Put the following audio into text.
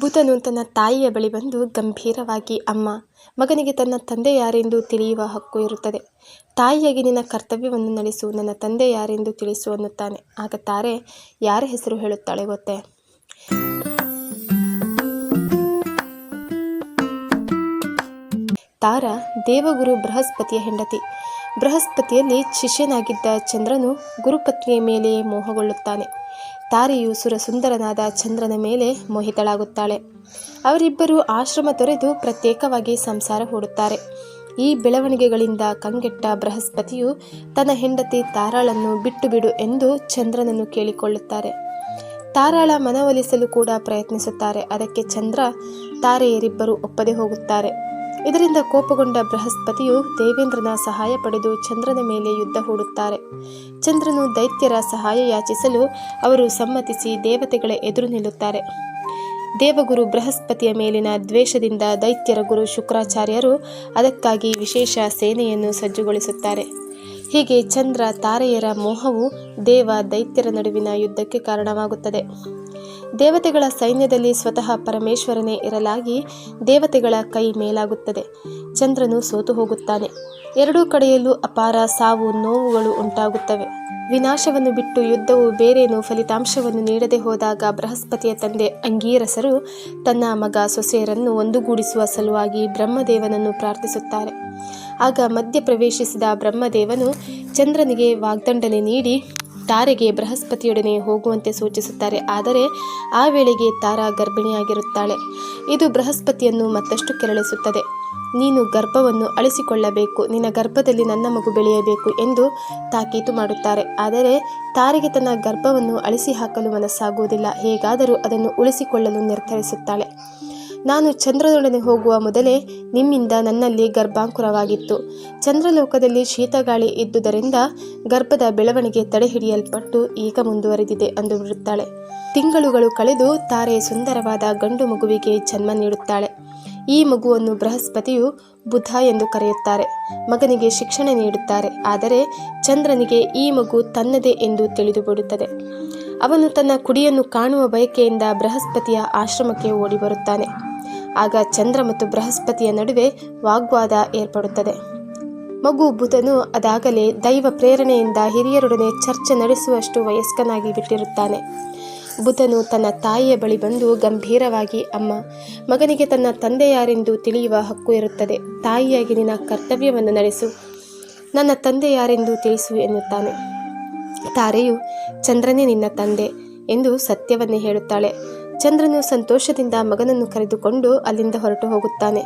ಬುಧನು ತನ್ನ ತಾಯಿಯ ಬಳಿ ಬಂದು ಗಂಭೀರವಾಗಿ, ಅಮ್ಮ, ಮಗನಿಗೆ ತನ್ನ ತಂದೆ ಯಾರೆಂದು ತಿಳಿಯುವ ಹಕ್ಕು ಇರುತ್ತದೆ. ತಾಯಿಯಾಗಿ ನಿನ್ನ ಕರ್ತವ್ಯವನ್ನು ನಡೆಸು, ನನ್ನ ತಂದೆ ಯಾರೆಂದು ತಿಳಿಸು ಅನ್ನುತ್ತಾನೆ. ಆಗ ತಾರೆ, ಯಾರ ಹೆಸರು ಹೇಳುತ್ತಾಳೆ ಗೊತ್ತೆ? ತಾರ, ದೇವಗುರು ಬೃಹಸ್ಪತಿಯ ಹೆಂಡತಿ. ಬೃಹಸ್ಪತಿಯಲ್ಲಿ ಶಿಷ್ಯನಾಗಿದ್ದ ಚಂದ್ರನು ಗುರುಪತ್ನಿಯ ಮೇಲೆಯೇ ಮೋಹಗೊಳ್ಳುತ್ತಾನೆ. ತಾರೆಯು ಸುರಸುಂದರನಾದ ಚಂದ್ರನ ಮೇಲೆ ಮೋಹಿತಳಾಗುತ್ತಾಳೆ. ಅವರಿಬ್ಬರು ಆಶ್ರಮ ತೊರೆದು ಪ್ರತ್ಯೇಕವಾಗಿ ಸಂಸಾರ ಹೂಡುತ್ತಾರೆ. ಈ ಬೆಳವಣಿಗೆಗಳಿಂದ ಕಂಗೆಟ್ಟ ಬೃಹಸ್ಪತಿಯು ತನ್ನ ಹೆಂಡತಿ ತಾರಾಳನ್ನು ಬಿಟ್ಟು ಬಿಡು ಎಂದು ಚಂದ್ರನನ್ನು ಕೇಳಿಕೊಳ್ಳುತ್ತಾರೆ. ತಾರಾಳ ಮನವೊಲಿಸಲು ಕೂಡ ಪ್ರಯತ್ನಿಸುತ್ತಾರೆ. ಅದಕ್ಕೆ ಚಂದ್ರ ತಾರೆಯರಿಬ್ಬರು ಒಪ್ಪದೆ ಹೋಗುತ್ತಾರೆ. ಇದರಿಂದ ಕೋಪಗೊಂಡ ಬೃಹಸ್ಪತಿಯು ದೇವೇಂದ್ರನ ಸಹಾಯ ಪಡೆದು ಚಂದ್ರನ ಮೇಲೆ ಯುದ್ಧ ಹೂಡುತ್ತಾರೆ. ಚಂದ್ರನು ದೈತ್ಯರ ಸಹಾಯ ಯಾಚಿಸಲು ಅವರು ಸಮ್ಮತಿಸಿ ದೇವತೆಗಳ ಎದುರು ನಿಲ್ಲುತ್ತಾರೆ. ದೇವಗುರು ಬೃಹಸ್ಪತಿಯ ಮೇಲಿನ ದ್ವೇಷದಿಂದ ದೈತ್ಯರ ಗುರು ಶುಕ್ರಾಚಾರ್ಯರು ಅದಕ್ಕಾಗಿ ವಿಶೇಷ ಸೇನೆಯನ್ನು ಸಜ್ಜುಗೊಳಿಸುತ್ತಾರೆ. ಹೀಗೆ ಚಂದ್ರ ತಾರೆಯರ ಮೋಹವು ದೇವ ದೈತ್ಯರ ನಡುವಿನ ಯುದ್ಧಕ್ಕೆ ಕಾರಣವಾಗುತ್ತದೆ. ದೇವತೆಗಳ ಸೈನ್ಯದಲ್ಲಿ ಸ್ವತಃ ಪರಮೇಶ್ವರನೇ ಇರಲಾಗಿ ದೇವತೆಗಳ ಕೈ ಮೇಲಾಗುತ್ತದೆ. ಚಂದ್ರನು ಸೋತು ಹೋಗುತ್ತಾನೆ. ಎರಡೂ ಕಡೆಯಲ್ಲೂ ಅಪಾರ ಸಾವು ನೋವುಗಳು ಉಂಟಾಗುತ್ತವೆ. ವಿನಾಶವನ್ನು ಬಿಟ್ಟು ಯುದ್ಧವು ಬೇರೇನು ಫಲಿತಾಂಶವನ್ನು ನೀಡದೆ ಹೋದಾಗ ಬೃಹಸ್ಪತಿಯ ತಂದೆ ಅಂಗೀರಸರು ತನ್ನ ಮಗ ಸೊಸೆಯರನ್ನು ಒಂದುಗೂಡಿಸುವ ಸಲುವಾಗಿ ಬ್ರಹ್ಮದೇವನನ್ನು ಪ್ರಾರ್ಥಿಸುತ್ತಾರೆ. ಆಗ ಮಧ್ಯ ಪ್ರವೇಶಿಸಿದ ಬ್ರಹ್ಮದೇವನು ಚಂದ್ರನಿಗೆ ವಾಗ್ದಂಡನೆ ನೀಡಿ ತಾರೆಗೆ ಬೃಹಸ್ಪತಿಯೊಡನೆ ಹೋಗುವಂತೆ ಸೂಚಿಸುತ್ತಾರೆ. ಆದರೆ ಆ ವೇಳೆಗೆ ತಾರಾ ಗರ್ಭಿಣಿಯಾಗಿರುತ್ತಾಳೆ. ಇದು ಬೃಹಸ್ಪತಿಯನ್ನು ಮತ್ತಷ್ಟು ಕೆರಳಿಸುತ್ತದೆ. ನೀನು ಗರ್ಭವನ್ನು ಅಳಿಸಿಕೊಳ್ಳಬೇಕು. ನಿನ್ನ ಗರ್ಭದಲ್ಲಿ ನನ್ನ ಮಗು ಬೆಳೆಯಬೇಕು ಎಂದು ತಾಕೀತು ಮಾಡುತ್ತಾರೆ. ಆದರೆ ತಾರೆಗೆ ತನ್ನ ಗರ್ಭವನ್ನು ಅಳಿಸಿ ಹಾಕಲು ಮನಸ್ಸಾಗುವುದಿಲ್ಲ. ಹೇಗಾದರೂ ಅದನ್ನು ಉಳಿಸಿಕೊಳ್ಳಲು ನಿರ್ಧರಿಸುತ್ತಾಳೆ. ನಾನು ಚಂದ್ರನೊಡನೆ ಹೋಗುವ ಮೊದಲೇ ನಿಮ್ಮಿಂದ ನನ್ನಲ್ಲಿ ಗರ್ಭಾಂಕುರವಾಗಿತ್ತು ಚಂದ್ರಲೋಕದಲ್ಲಿ ಶೀತಗಾಳಿ ಇದ್ದುದರಿಂದ ಗರ್ಭದ ಬೆಳವಣಿಗೆ ತಡೆಹಿಡಿಯಲ್ಪಟ್ಟು ಈಗ ಮುಂದುವರೆದಿದೆ ಅಂದು ಬಿಡುತ್ತಾಳೆ ತಿಂಗಳುಗಳು ಕಳೆದು ತಾರೆ ಸುಂದರವಾದ ಗಂಡು ಮಗುವಿಗೆ ಜನ್ಮ ನೀಡುತ್ತಾಳೆ. ಈ ಮಗುವನ್ನು ಬೃಹಸ್ಪತಿಯು ಬುಧ ಎಂದು ಕರೆಯುತ್ತಾರೆ. ಮಗನಿಗೆ ಶಿಕ್ಷಣ ನೀಡುತ್ತಾರೆ. ಆದರೆ ಚಂದ್ರನಿಗೆ ಈ ಮಗು ತನ್ನದೇ ಎಂದು ತಿಳಿದುಬಿಡುತ್ತದೆ. ಅವನು ತನ್ನ ಕುಡಿಯನ್ನು ಕಾಣುವ ಬಯಕೆಯಿಂದ ಬೃಹಸ್ಪತಿಯ ಆಶ್ರಮಕ್ಕೆ ಓಡಿ ಬರುತ್ತಾನೆ ಆಗ ಚಂದ್ರ ಮತ್ತು ಬೃಹಸ್ಪತಿಯ ನಡುವೆ ವಾಗ್ವಾದ ಏರ್ಪಡುತ್ತದೆ. ಮಗು ಬುಧನು ಅದಾಗಲೇ ದೈವ ಪ್ರೇರಣೆಯಿಂದ ಹಿರಿಯರೊಡನೆ ಚರ್ಚೆ ನಡೆಸುವಷ್ಟು ವಯಸ್ಕನಾಗಿ ಬಿಟ್ಟಿರುತ್ತಾನೆ. ಬುಧನು ತನ್ನ ತಾಯಿಯ ಬಳಿ ಬಂದು ಗಂಭೀರವಾಗಿ, ಅಮ್ಮ, ಮಗನಿಗೆ ತನ್ನ ತಂದೆ ಯಾರೆಂದು ತಿಳಿಯುವ ಹಕ್ಕು ಇರುತ್ತದೆ. ತಾಯಿಯಾಗಿ ನಿನ್ನ ಕರ್ತವ್ಯವನ್ನು ನಡೆಸು. ನನ್ನ ತಂದೆ ಯಾರೆಂದು ತಿಳಿಸು, ಎನ್ನುತ್ತಾನೆ. ತಾರೆಯು ಚಂದ್ರನೇ ನಿನ್ನ ತಂದೆ ಎಂದು ಸತ್ಯವನ್ನೇ ಹೇಳುತ್ತಾಳೆ. ಚಂದ್ರನು ಸಂತೋಷದಿಂದ ಮಗನನ್ನು ಕರೆದುಕೊಂಡು ಅಲ್ಲಿಂದ ಹೊರಟು ಹೋಗುತ್ತಾನೆ.